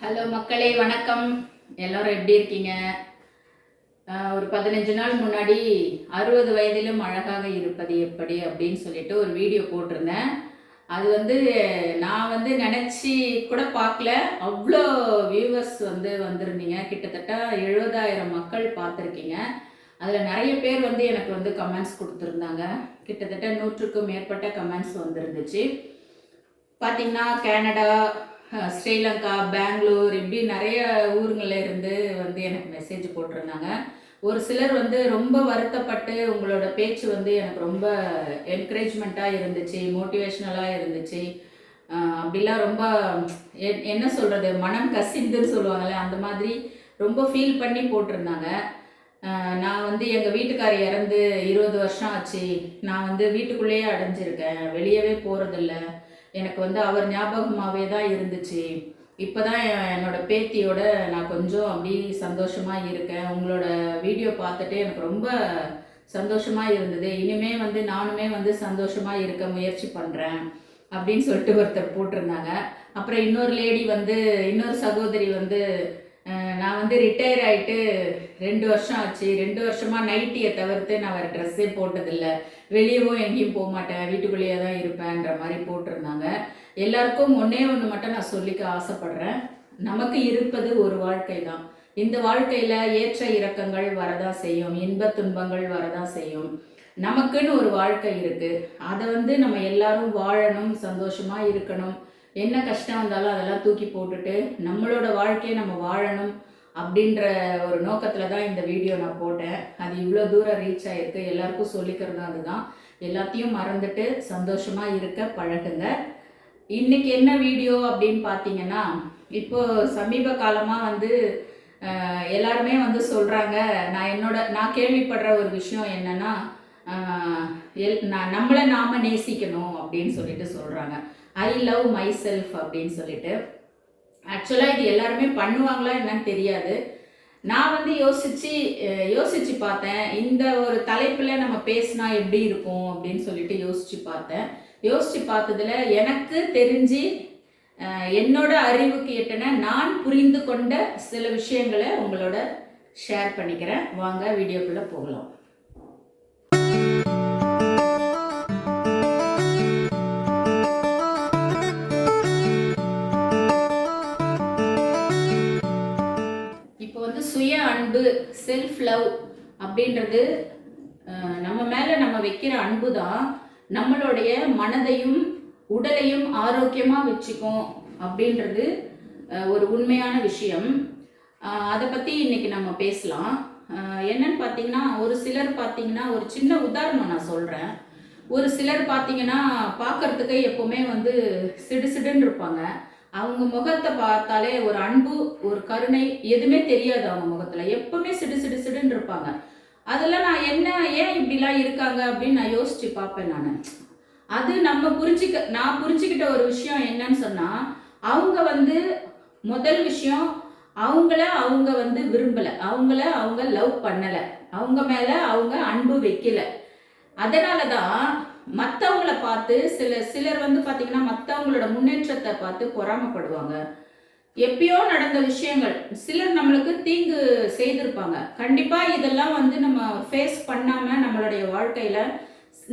Hello மக்களே வணக்கம். எல்லாரும் எப்படி இருக்கீங்க? ஒரு பதினஞ்சு நாள் முன்னாடி அறுபது வயதிலும் அழகாக இருப்பது எப்படி அப்படின்னு சொல்லிட்டு ஒரு வீடியோ போட்டிருந்தேன். அது வந்து நான் வந்து நினச்சி கூட பார்க்கல. அவ்வளோ வியூவர்ஸ் வந்து வந்திருந்தீங்க. கிட்டத்தட்ட எழுபதாயிரம் மக்கள் பார்த்துருக்கீங்க. அதில் நிறைய பேர் வந்து எனக்கு வந்து கமெண்ட்ஸ் கொடுத்துருந்தாங்க. கிட்டத்தட்ட நூற்றுக்கும் மேற்பட்ட கமெண்ட்ஸ் வந்துருந்துச்சு. பார்த்தீங்கன்னா கேனடா ஸ்ரீலங்கா பெங்களூர் இப்படி நிறைய ஊருங்களில் இருந்து வந்து எனக்கு மெசேஜ் போட்டிருந்தாங்க. ஒரு சிலர் வந்து ரொம்ப வருத்தப்பட்டு உங்களோட பேச்சு வந்து எனக்கு ரொம்ப என்கரேஜ்மெண்ட்டாக இருந்துச்சு மோட்டிவேஷ்னலாக இருந்துச்சு. அப்படிலாம் ரொம்ப என்ன சொல்கிறது மனம் கசிந்துன்னு சொல்லுவாங்கள்ல அந்த மாதிரி ரொம்ப ஃபீல் பண்ணி போட்டிருந்தாங்க. நான் வந்து எங்கள் வீட்டுக்கார் இறந்து இருபது வருஷம் ஆச்சு. நான் வந்து வீட்டுக்குள்ளேயே அடைஞ்சிருக்கேன். வெளியவே போகிறதில்ல எனக்கு வந்து அவர் ஞாபகமாகவே தான் இருந்துச்சு. இப்போ தான் என்னோட பேத்தியோட நான் கொஞ்சம் அப்படி சந்தோஷமாக இருக்கேன். உங்களோட வீடியோ பார்த்துட்டு எனக்கு ரொம்ப சந்தோஷமாக இருந்தது. இனிமே வந்து நானுமே வந்து சந்தோஷமாக இருக்க முயற்சி பண்ணுறேன் அப்படின்னு சொல்லிட்டு ஒருத்தர் போட்டிருந்தாங்க. அப்புறம் இன்னொரு லேடி வந்து இன்னொரு சகோதரி வந்து வந்து ரிட்டையர் ஆயிட்டு ரெண்டு வருஷம் ஆச்சு. ரெண்டு வருஷமா நைட்டியை தவிர்த்து நான் வேறு ட்ரெஸ்ஸே போட்டதில்லை. வெளியவும் எங்கேயும் போக மாட்டேன். வீட்டுக்குள்ளேயே தான் இருப்பேன்ற மாதிரி போட்டிருந்தாங்க. எல்லாருக்கும் ஒன்றே ஒன்று மட்டும் நான் சொல்லிக்க ஆசைப்படுறேன். நமக்கு இருப்பது ஒரு வாழ்க்கை தான். இந்த வாழ்க்கையில் ஏற்ற இறக்கங்கள் வரதா செய்யும். இன்ப துன்பங்கள் வரதா செய்யும். நமக்குன்னு ஒரு வாழ்க்கை இருக்கு. அதை வந்து நம்ம எல்லாரும் வாழணும் சந்தோஷமா இருக்கணும். என்ன கஷ்டம் வந்தாலும் அதெல்லாம் தூக்கி போட்டுட்டு நம்மளோட வாழ்க்கையை நம்ம வாழணும். அப்படின்ற ஒரு நோக்கத்தில் தான் இந்த வீடியோ நான் போட்டேன். அது இவ்வளோ தூரம் ரீச் ஆகிருக்கு எல்லாருக்கும் சொல்லிக்கிறது அதுதான். எல்லாத்தையும் மறந்துட்டு சந்தோஷமாக இருக்க பழகுங்க. இன்னைக்கு என்ன வீடியோ அப்படின்னு பார்த்தீங்கன்னா இப்போ சமீப காலமாக வந்து எல்லாருமே வந்து சொல்கிறாங்க நான் என்னோட நான் கேள்விப்படுற ஒரு விஷயம் என்னன்னா எல் நான் நம்மளை நாம நேசிக்கணும் அப்படின்னு சொல்லிட்டு சொல்கிறாங்க ஐ லவ் மை செல்ஃப் அப்படின்னு சொல்லிட்டு. ஆக்சுவலாக இது எல்லாருமே பண்ணுவாங்களா என்னன்னு தெரியாது. நான் வந்து யோசிச்சு யோசிச்சு பார்த்தேன். இந்த ஒரு தலைப்பில் நம்ம பேசினா எப்படி இருக்கும் அப்படின்னு சொல்லிட்டு யோசிச்சு பார்த்தேன். யோசிச்சு பார்த்ததுல எனக்கு தெரிஞ்சு என்னோட அறிவுக்கு எட்டன நான் புரிந்து கொண்ட சில விஷயங்களை உங்களோட ஷேர் பண்ணிக்கிறேன். வாங்க வீடியோக்குள்ளே போகலாம். சுய அன்பு செல்ஃப் லவ் அப்படின்றது நம்ம மேலே நம்ம வைக்கிற அன்பு தான் நம்மளுடைய மனதையும் உடலையும் ஆரோக்கியமாக வச்சுக்கும் அப்படின்றது ஒரு உண்மையான விஷயம். அதை பற்றி இன்னைக்கு நம்ம பேசலாம். என்னன்னு பார்த்தீங்கன்னா ஒரு சிலர் பார்த்தீங்கன்னா ஒரு சின்ன உதாரணம் நான் சொல்கிறேன் ஒரு சிலர் பார்த்தீங்கன்னா பார்க்கறதுக்கு எப்போவுமே வந்து சிடு சிடுன்னு இருப்பாங்க. அவங்க முகத்தை பார்த்தாலே ஒரு அன்பு ஒரு கருணை எதுவுமே தெரியாது அவங்க முகத்துல. எப்பவுமே சிடு சிடு சிடுன்னு இருப்பாங்க. அதெல்லாம் நான் என்ன ஏன் இப்படிலாம் இருக்காங்க அப்படின்னு நான் யோசிச்சு பார்ப்பேன் நான். அது நம்ம புரிஞ்சுக்க நான் புரிஞ்சுக்கிட்ட ஒரு விஷயம் என்னன்னு சொன்னா அவங்க வந்து முதல் விஷயம் அவங்கள அவங்க வந்து விரும்பல. அவங்கள அவங்க லவ் பண்ணல. அவங்க மேல அவங்க அன்பு வைக்கல. அதனாலதான் மற்றவங்கள பார்த்து சில சிலர் வந்து பார்த்தீங்கன்னா மற்றவங்களோட முன்னேற்றத்தை பார்த்து பொறாமைப்படுவாங்க. எப்பயோ நடந்த விஷயங்கள் சிலர் நம்மளுக்கு தீங்கு செய்திருப்பாங்க. கண்டிப்பாக இதெல்லாம் வந்து நம்ம ஃபேஸ் பண்ணாமல் நம்மளுடைய வாழ்க்கையில்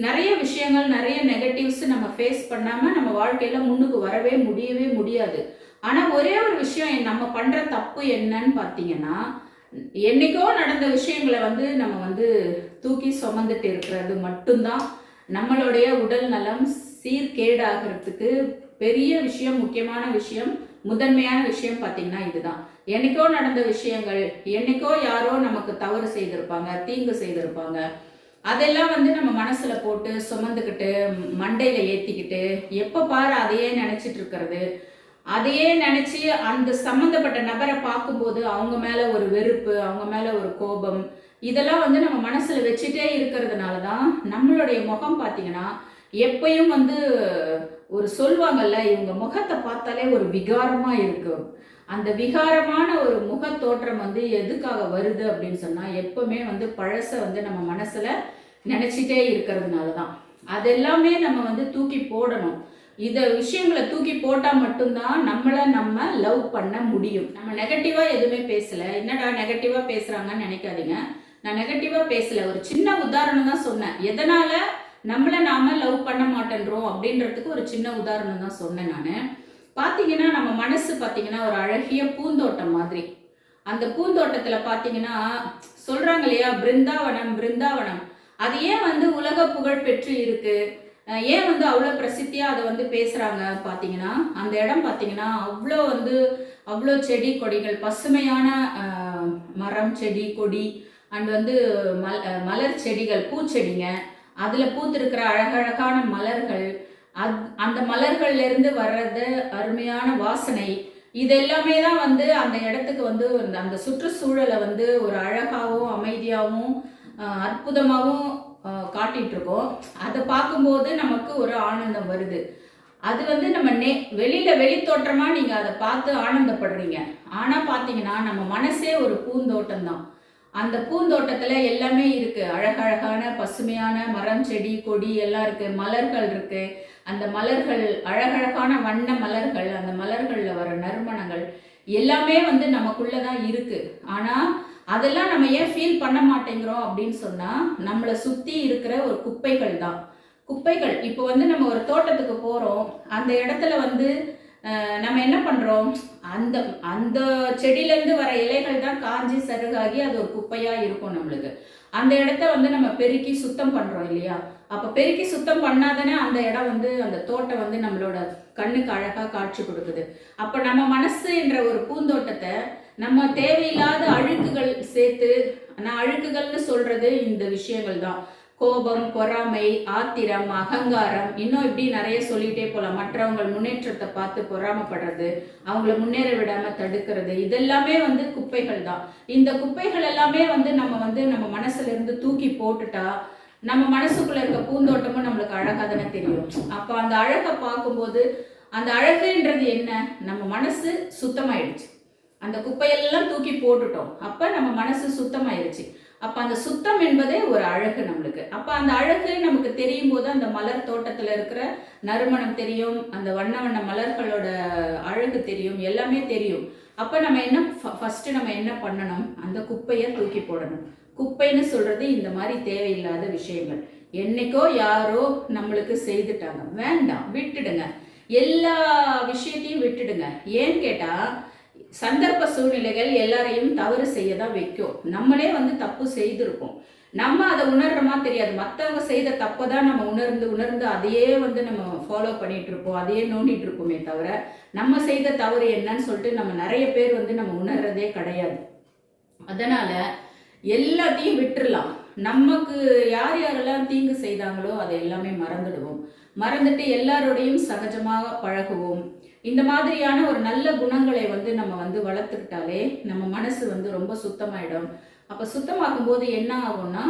நிறைய விஷயங்கள் நிறைய நெகட்டிவ்ஸ் நம்ம ஃபேஸ் பண்ணாமல் நம்ம வாழ்க்கையில் முன்னுக்கு வரவே முடியவே முடியாது. ஆனால் ஒரே ஒரு விஷயம் நம்ம பண்ணுற தப்பு என்னன்னு பார்த்தீங்கன்னா என்னைக்கோ நடந்த விஷயங்களை வந்து நம்ம வந்து தூக்கி சுமந்துட்டு இருக்கிறது மட்டும்தான். நம்மளுடைய உடல் நலம் சீர்கேடாகிறதுக்கு பெரிய விஷயம் முக்கியமான விஷயம் முதன்மையான விஷயம் பார்த்தீங்கன்னா இதுதான். என்னைக்கோ நடந்த விஷயங்கள் என்னைக்கோ யாரோ நமக்கு தவறு செய்திருப்பாங்க தீங்கு செய்திருப்பாங்க. அதெல்லாம் வந்து நம்ம மனசுல போட்டு சுமந்துக்கிட்டு மண்டையில ஏத்திக்கிட்டு எப்ப பாரு அதையே நினைச்சிட்டு இருக்கிறது. அதையே நினைச்சு அந்த சம்மந்தப்பட்ட நபரை பார்க்கும்போது அவங்க மேல ஒரு வெறுப்பு அவங்க மேல ஒரு கோபம் இதெல்லாம் வந்து நம்ம மனசுல வச்சுட்டே இருக்கிறதுனால தான் நம்மளுடைய முகம் பார்த்தீங்கன்னா எப்பயும் வந்து ஒரு சொல்வாங்கல்ல இவங்க முகத்தை பார்த்தாலே ஒரு விகாரமா இருக்கும். அந்த விகாரமான ஒரு முக தோற்றம் வந்து எதுக்காக வருது அப்படின்னு சொன்னா எப்பவுமே வந்து பழச வந்து நம்ம மனசுல நினைச்சிட்டே இருக்கிறதுனால தான் அதெல்லாமே நம்ம வந்து தூக்கி போடணும். இத விஷயங்களை தூக்கி போட்டா மட்டும்தான் நம்மள நம்ம லவ் பண்ண முடியும். நம்ம நெகட்டிவா எதுவுமே பேசல. என்னடா நெகட்டிவா பேசுறாங்கன்னு நினைக்காதீங்க. நான் நெகட்டிவா பேசல. ஒரு சின்ன உதாரணம் தான் சொன்னேன். எதனால நம்மள நாம லவ் பண்ண மாட்டேன்றோம் அப்படின்றதுக்கு ஒரு சின்ன உதாரணம் தான் சொன்னேன் நான். பாத்தீங்கன்னா நம்ம மனசு பாத்தீங்கன்னா ஒரு அழகிய பூந்தோட்டம் மாதிரி. அந்த பூந்தோட்டத்துல பாத்தீங்கன்னா சொல்றாங்க இல்லையா? பிருந்தாவனம் பிருந்தாவனம். அது ஏன் வந்து உலக புகழ் பெற்று இருக்கு? ஏன் வந்து அவ்வளோ பிரசித்தியாக அதை வந்து பேசுகிறாங்க பார்த்தீங்கன்னா அந்த இடம் பார்த்தீங்கன்னா அவ்வளோ வந்து அவ்வளோ செடி கொடிகள் பசுமையான மரம் செடி கொடி அண்ட் வந்து மல் மலர் செடிகள் பூச்செடிங்க. அதில் பூத்திருக்கிற அழகழகான மலர்கள் அத் அந்த மலர்கள்லேருந்து வர்றது அருமையான வாசனை. இது எல்லாமே தான் வந்து அந்த இடத்துக்கு வந்து அந்த- அந்த சுற்றுச்சூழலை வந்து ஒரு அழகாகவும் அமைதியாகவும் அற்புதமாகவும் காட்டிகிட்ருக்கோம் அதை பார்க்கும்போது நமக்கு ஒரு ஆனந்தம் வருது. அது வந்து நம்ம நே வெளியில் வெளித்தோற்றமாக நீங்கள் அதை பார்த்து ஆனந்தப்படுறீங்க. ஆனால் பார்த்தீங்கன்னா நம்ம மனசே ஒரு பூந்தோட்டம் தான் அந்த பூந்தோட்டத்துல எல்லாமே இருக்கு. அழகழகான பசுமையான மரம் செடி கொடி எல்லாம் இருக்கு. மலர்கள் இருக்கு. அந்த மலர்கள் அழகழகான வண்ண மலர்கள் அந்த மலர்கள்ல வர நறுமணங்கள் எல்லாமே வந்து நமக்குள்ளதான் இருக்கு. ஆனா அதெல்லாம் நம்ம ஏன் ஃபீல் பண்ண மாட்டேங்கிறோம் அப்படின்னு சொன்னா நம்மளை சுத்தி இருக்கிற ஒரு குப்பைகள் தான். குப்பைகள். இப்போ வந்து நம்ம ஒரு தோட்டத்துக்கு போறோம். அந்த இடத்துல வந்து நம்ம என்ன பண்றோம்? அந்த அந்த செடியில இருந்து வர இலைகள் தான் காஞ்சி சருகாகி அது ஒரு குப்பையா இருக்கும் நம்மளுக்கு. அந்த இடத்த வந்து நம்ம பெருக்கி சுத்தம் பண்றோம் இல்லையா? அப்ப பெருக்கி சுத்தம் பண்ணாதானே அந்த இடம் வந்து அந்த தோட்டம் வந்து நம்மளோட கண்ணுக்கு அழகா காட்சி கொடுக்குது. அப்ப நம்ம மனசு என்ற ஒரு பூந்தோட்டத்தை நம்ம தேவையில்லாத அழுக்குகள் சேர்த்து நான் அழுக்குகள்னு சொல்றது இந்த விஷயங்கள் தான். கோபம் பொறாமை ஆத்திரம் அகங்காரம் இன்னும் இப்படி நிறைய சொல்லிட்டே போலாம். மற்றவங்க முன்னேற்றத்தை பார்த்து பொறாமப்படுறது அவங்கள முன்னேற விடாம தடுக்கிறது இதெல்லாமே வந்து குப்பைகள் தான். இந்த குப்பைகள் எல்லாமே வந்து நம்ம வந்து நம்ம மனசுல இருந்து தூக்கி போட்டுட்டா நம்ம மனசுக்குள்ள இருக்க பூந்தோட்டமும் நம்மளுக்கு அழகா தானே தெரியும். அப்ப அந்த அழகை பார்க்கும்போது அந்த அழகுன்றது என்ன? நம்ம மனசு சுத்தமாயிடுச்சு. அந்த குப்பையெல்லாம் தூக்கி போட்டுட்டோம். அப்ப நம்ம மனசு சுத்தமாயிருச்சு. அப்போ அந்த சுத்தம் என்பதே ஒரு அழகு நம்மளுக்கு. அப்போ அந்த அழகு நமக்கு தெரியும் போது அந்த மலர் தோட்டத்தில் இருக்கிற நறுமணம் தெரியும் அந்த வண்ண வண்ண மலர்களோட அழகு தெரியும் எல்லாமே தெரியும். அப்போ நம்ம என்ன ஃபஸ்ட்டு நம்ம என்ன பண்ணணும்? அந்த குப்பையை தூக்கி போடணும். குப்பைன்னு சொல்கிறது இந்த மாதிரி தேவையில்லாத விஷயங்கள். என்னைக்கோ யாரோ நம்மளுக்கு செய்துட்டாங்க. வேண்டாம் விட்டுடுங்க. எல்லா விஷயத்தையும் விட்டுடுங்க. ஏன்னு கேட்டால் சந்தர்ப்ப சூழ்நிலைகள் எல்லாரையும் தவறு செய்ய தான் வைக்கும். நம்மளே வந்து தப்பு செய்திருக்கோம் நம்ம அதை உணர்றோமா தெரியாது. மற்றவங்க செய்த தப்பை தான் நம்ம உணர்ந்து உணர்ந்து அதையே வந்து நம்ம ஃபாலோ பண்ணிட்டு இருப்போம் அதையே நோண்டிட்டு இருப்போமே தவிர நம்ம செய்த தவறு என்னன்னு சொல்லிட்டு நம்ம நிறைய பேர் வந்து நம்ம உணர்றதே கிடையாது. அதனால எல்லாத்தையும் விட்டுறலாம். நமக்கு யார் யாரெல்லாம் தீங்கு செய்தாங்களோ அதை எல்லாமே மறந்துடுவோம். மறந்துட்டு எல்லாரோடையும் சகஜமாக பழகுவோம். இந்த மாதிரியான ஒரு நல்ல குணங்களை வந்து நம்ம வந்து வளர்த்துக்கிட்டாலே நம்ம மனசு வந்து ரொம்ப சுத்தமாயிடும். அப்போ சுத்தமாக்கும் போது என்ன ஆகும்னா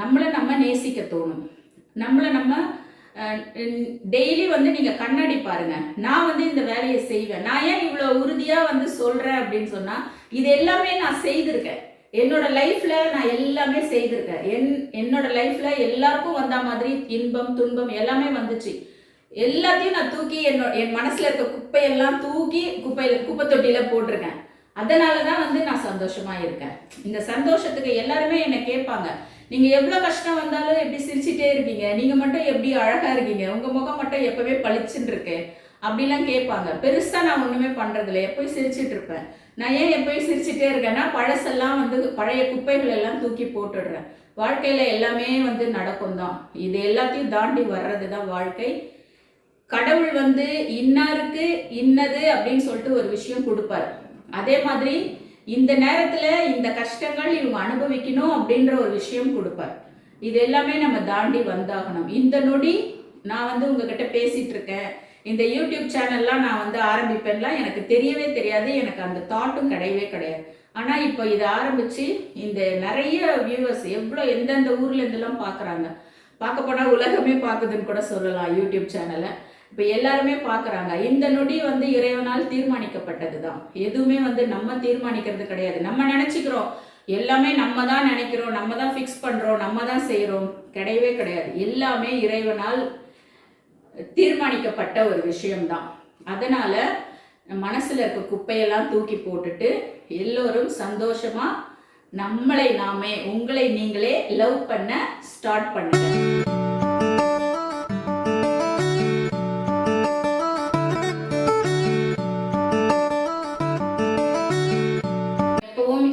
நம்மளை நம்ம நேசிக்க தோணும். நம்மளை நம்ம டெய்லி வந்து நீங்க கண்ணாடி பாருங்க. நான் வந்து இந்த வேலையை செய்வேன். நான் ஏன் இவ்வளோ உறுதியா வந்து சொல்றேன் அப்படின்னு சொன்னா இது எல்லாமே நான் செய்திருக்கேன். என்னோட லைஃப்ல நான் எல்லாமே செய்திருக்கேன். என் என்னோட லைஃப்ல எல்லாருக்கும் வந்த மாதிரி இன்பம் துன்பம் எல்லாமே வந்துச்சு. எல்லாத்தையும் நான் தூக்கி என்னோட என் மனசில் இருக்க குப்பையெல்லாம் தூக்கி குப்பையில் குப்பை தொட்டியில் போட்டிருக்கேன். அதனால தான் வந்து நான் சந்தோஷமாக இருக்கேன். இந்த சந்தோஷத்துக்கு எல்லாருமே என்னை கேட்பாங்க. நீங்கள் எவ்வளோ கஷ்டம் வந்தாலும் எப்படி சிரிச்சிட்டே இருக்கீங்க நீங்கள் மட்டும் எப்படி அழகாக இருக்கீங்க? உங்கள் முகம் மட்டும் எப்போவே பளிச்சுன்னு இருக்கு அப்படிலாம் கேட்பாங்க. பெருசாக நான் ஒன்றுமே பண்ணுறதில்ல எப்போயும் சிரிச்சிட்டு இருப்பேன். நான் ஏன் எப்பயும் சிரிச்சிட்டே இருக்கேன்னா பழசெல்லாம் வந்து பழைய குப்பைகள் எல்லாம் தூக்கி போட்டுடுறேன். வாழ்க்கையில் எல்லாமே வந்து நடக்கும் தான் இது எல்லாத்தையும் தாண்டி வர்றது தான் வாழ்க்கை. கடவுள் வந்து இன்னாருக்கு இன்னது அப்படின்னு சொல்லிட்டு ஒரு விஷயம் கொடுப்பாரு. அதே மாதிரி இந்த நேரத்துல இந்த கஷ்டங்கள் இவங்க அனுபவிக்கணும் அப்படின்ற ஒரு விஷயம் கொடுப்பார். இது எல்லாமே நம்ம தாண்டி வந்தாகணும். இந்த நொடி நான் வந்து உங்ககிட்ட பேசிட்டு இருக்கேன் இந்த யூடியூப் சேனல்லாம் நான் வந்து ஆரம்பிப்பேன்லாம் எனக்கு தெரியவே தெரியாது. எனக்கு அந்த தாட்டும் கிடையவே கிடையாது. ஆனா இப்போ இதை ஆரம்பிச்சு இந்த நிறைய வியூவர்ஸ் எவ்வளோ எந்தெந்த ஊர்ல இருந்தெல்லாம் பார்க்குறாங்க பார்க்க போனா உலகமே பார்க்குதுன்னு கூட சொல்லலாம் யூடியூப் சேனலை. இப்போ எல்லாருமே பார்க்குறாங்க இந்த நொடி வந்து இறைவனால் தீர்மானிக்கப்பட்டது தான் எதுவுமே வந்து நம்ம தீர்மானிக்கிறது கிடையாது. நம்ம நினச்சிக்கிறோம். எல்லாமே நம்ம தான் நினைக்கிறோம் நம்ம தான் ஃபிக்ஸ் பண்ணுறோம் நம்ம தான் செய்கிறோம் கிடையவே கிடையாது. எல்லாமே இறைவனால் தீர்மானிக்கப்பட்ட ஒரு விஷயம்தான். அதனால மனசுல இருக்க குப்பையெல்லாம் தூக்கி போட்டுட்டு எல்லோரும் சந்தோஷமா நம்மளை நாமே உங்களை நீங்களே லவ் பண்ண ஸ்டார்ட் பண்ணுங்க.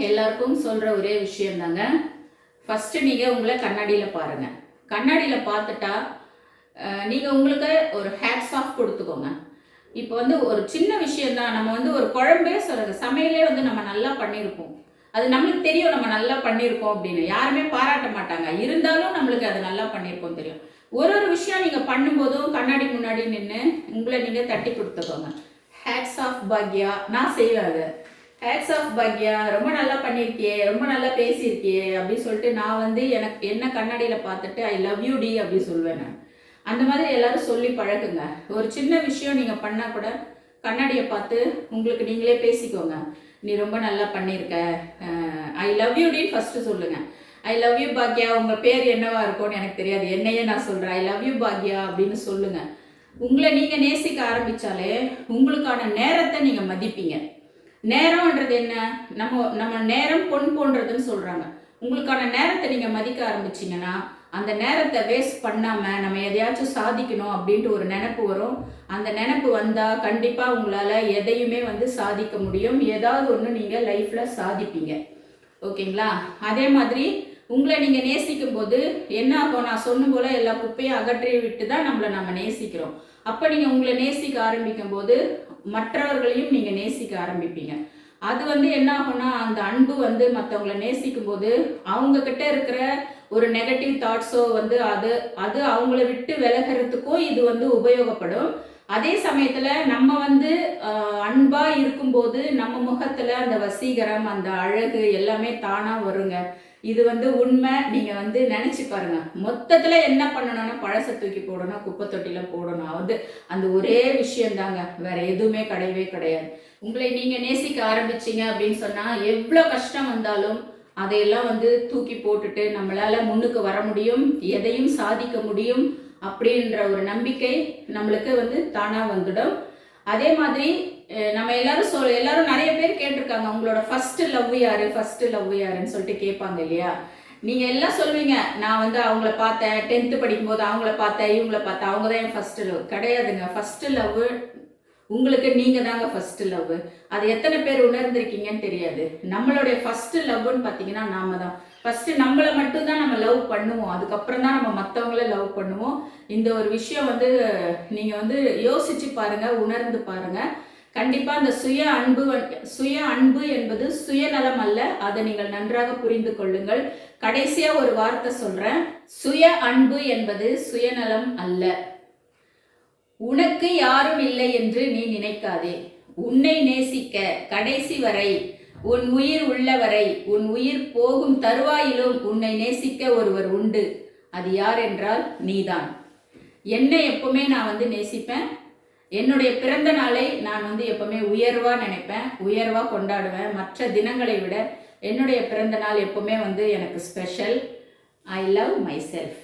எல்லாருக்கும் சொல்கிற ஒரே விஷயம் தாங்க ஃபஸ்ட்டு நீங்கள் உங்களை கண்ணாடியில் பாருங்கள் கண்ணாடியில் பார்த்துட்டா நீங்கள் உங்களுக்கு ஒரு ஹேட்ஸ் ஆஃப் கொடுத்துக்கோங்க. இப்போ வந்து ஒரு சின்ன விஷயம் தான் நம்ம வந்து ஒரு குழம்பே சொல்லுங்க சமையலே வந்து நம்ம நல்லா பண்ணியிருப்போம் அது நம்மளுக்கு தெரியும் நம்ம நல்லா பண்ணியிருக்கோம் அப்படின்னு. யாருமே பாராட்ட மாட்டாங்க. இருந்தாலும் நம்மளுக்கு அது நல்லா பண்ணியிருக்கோம் தெரியும். ஒரு ஒரு விஷயம் நீங்கள் பண்ணும்போதும் கண்ணாடி முன்னாடி நின்று உங்களை நீங்கள் தட்டி கொடுத்துக்கோங்க. ஹேட்ஸ் ஆஃப் பாக்யா. நான் செய்வேன் அது. ஹேட்ஸ் ஆஃப் பாக்யா. ரொம்ப நல்லா பண்ணியிருக்கியே ரொம்ப நல்லா பேசியிருக்கியே அப்படின்னு சொல்லிட்டு நான் வந்து எனக்கு என்ன கண்ணாடியில் பார்த்துட்டு ஐ லவ் யூ டி அப்படி சொல்வேன் நான். அந்த மாதிரி எல்லாரும் சொல்லி பழகுங்க. ஒரு சின்ன விஷயம் நீங்கள் பண்ணால் கூட கண்ணாடியை பார்த்து உங்களுக்கு நீங்களே பேசிக்கோங்க. நீ ரொம்ப நல்லா பண்ணியிருக்க ஐ லவ் யூ டின்னு ஃபஸ்ட்டு சொல்லுங்கள் ஐ லவ் யூ பாக்யா. உங்கள் பேர் என்னவா இருக்கும்னு எனக்கு தெரியாது. என்னையே நான் சொல்கிறேன் ஐ லவ் யூ பாக்யா அப்படின்னு சொல்லுங்கள் உங்களை நீங்கள் நேசிக்க ஆரம்பிச்சாலே உங்களுக்கான நேரத்தை நீங்கள் மதிப்பீங்க. நேரம்ன்றது என்ன? நம்ம நம்ம நேரம் பொன் போன்றதுன்னு சொல்றாங்க. உங்களுக்கான நேரத்தை நீங்க மதிக்க ஆரம்பிச்சீங்கன்னா அந்த நேரத்தை வேஸ்ட் பண்ணாம நம்ம எதையாச்சும் சாதிக்கணும் அப்படின்ட்டு ஒரு நினப்பு வரும். அந்த நினப்பு வந்தா கண்டிப்பா உங்களால எதையுமே வந்து சாதிக்க முடியும். ஏதாவது ஒன்று நீங்க லைஃப்ல சாதிப்பீங்க. ஓகேங்களா? அதே மாதிரி உங்களை நீங்க நேசிக்கும் போது என்ன ஆகும்? நான் சொன்ன போல எல்லா குப்பையும் அகற்றி விட்டு தான் நம்மளை நம்ம நேசிக்கிறோம். அப்ப நீங்க உங்களை நேசிக்க ஆரம்பிக்கும் போது மற்றவர்களையும் நீங்கள் நேசிக்க ஆரம்பிப்பீங்க. அது வந்து என்ன ஆகும்னா அந்த அன்பு வந்து மற்றவங்கள நேசிக்கும் போது அவங்க கிட்ட இருக்கிற ஒரு நெகட்டிவ் தாட்ஸோ வந்து அது அது அவங்கள விட்டு விலகிறதுக்கோ இது வந்து உபயோகப்படும். அதே சமயத்தில் நம்ம வந்து அன்பாக இருக்கும்போது நம்ம முகத்தில் அந்த வசீகரம் அந்த அழகு எல்லாமே தானாக வருங்க. இது வந்து உண்மை. நீங்க வந்து நினைச்சு பாருங்க. மொத்தத்துல என்ன பண்ணணும்னா பழசை தூக்கி போடணும் குப்பை தொட்டில போடணும். அது அந்த ஒரே விஷயம் தாங்க. வேற எதுவுமே கிடையவே கிடையாது. உங்களை நீங்க நேசிக்க ஆரம்பிச்சீங்க அப்படின்னு சொன்னா எவ்வளவு கஷ்டம் வந்தாலும் அதையெல்லாம் வந்து தூக்கி போட்டுட்டு நம்மளால முன்னுக்கு வர முடியும் எதையும் சாதிக்க முடியும் அப்படின்ற ஒரு நம்பிக்கை நம்மளுக்கு வந்து தானா வந்துடும். அதே மாதிரி நம்ம எல்லாரும் சொல் எல்லாரும் நிறைய பேர் கேட்டிருக்காங்க உங்களோட ஃபர்ஸ்ட் லவ் யாரு ஃபர்ஸ்ட் லவ் யாருன்னு சொல்லிட்டு கேட்பாங்க இல்லையா? நீங்க எல்லாம் சொல்லுவீங்க நான் வந்து அவங்கள பார்த்தேன் டென்த்து படிக்கும்போது அவங்கள பார்த்தேன் இவங்கள பார்த்தேன் அவங்க தான் என் ஃபர்ஸ்ட் லவ் கிடையாதுங்க. ஃபர்ஸ்ட் லவ் உங்களுக்கு நீங்க தாங்க ஃபர்ஸ்ட் லவ் அது எத்தனை பேர் உணர்ந்திருக்கீங்கன்னு தெரியாது. நம்மளுடைய ஃபர்ஸ்ட் லவ்னு பார்த்தீங்கன்னா நாம தான். ஃபர்ஸ்ட் நம்மளை மட்டும்தான் நம்ம லவ் பண்ணுவோம். அதுக்கப்புறம் தான் நம்ம மற்றவங்கள லவ் பண்ணுவோம். இந்த ஒரு விஷயம் வந்து நீங்கள் வந்து யோசிச்சு பாருங்க உணர்ந்து பாருங்க. கண்டிப்பாக அந்த சுய அன்பு சுய அன்பு என்பது சுயநலம் அல்ல. அதை நீங்கள் நன்றாக புரிந்து கொள்ளுங்கள். கடைசியாக ஒரு வார்த்தை சொல்கிறேன் சுய அன்பு என்பது சுயநலம் அல்ல. உனக்கு யாரும் இல்லை என்று நீ நினைக்காதே. உன்னை நேசிக்க கடைசி வரை உன் உயிர் உள்ளவரை உன் உயிர் போகும் தருவாயிலும் உன்னை நேசிக்க ஒருவர் உண்டு. அது யார் என்றால் நீதான். என்னை எப்பவுமே நான் வந்து நேசிப்பேன். என்னுடைய பிறந்த நாளை நான் வந்து எப்பவுமே உயர்வா நினைப்பேன். உயர்வா கொண்டாடுவேன். மற்ற தினங்களை விட என்னுடைய பிறந்த நாள் எப்பவுமே வந்து எனக்கு special I love my self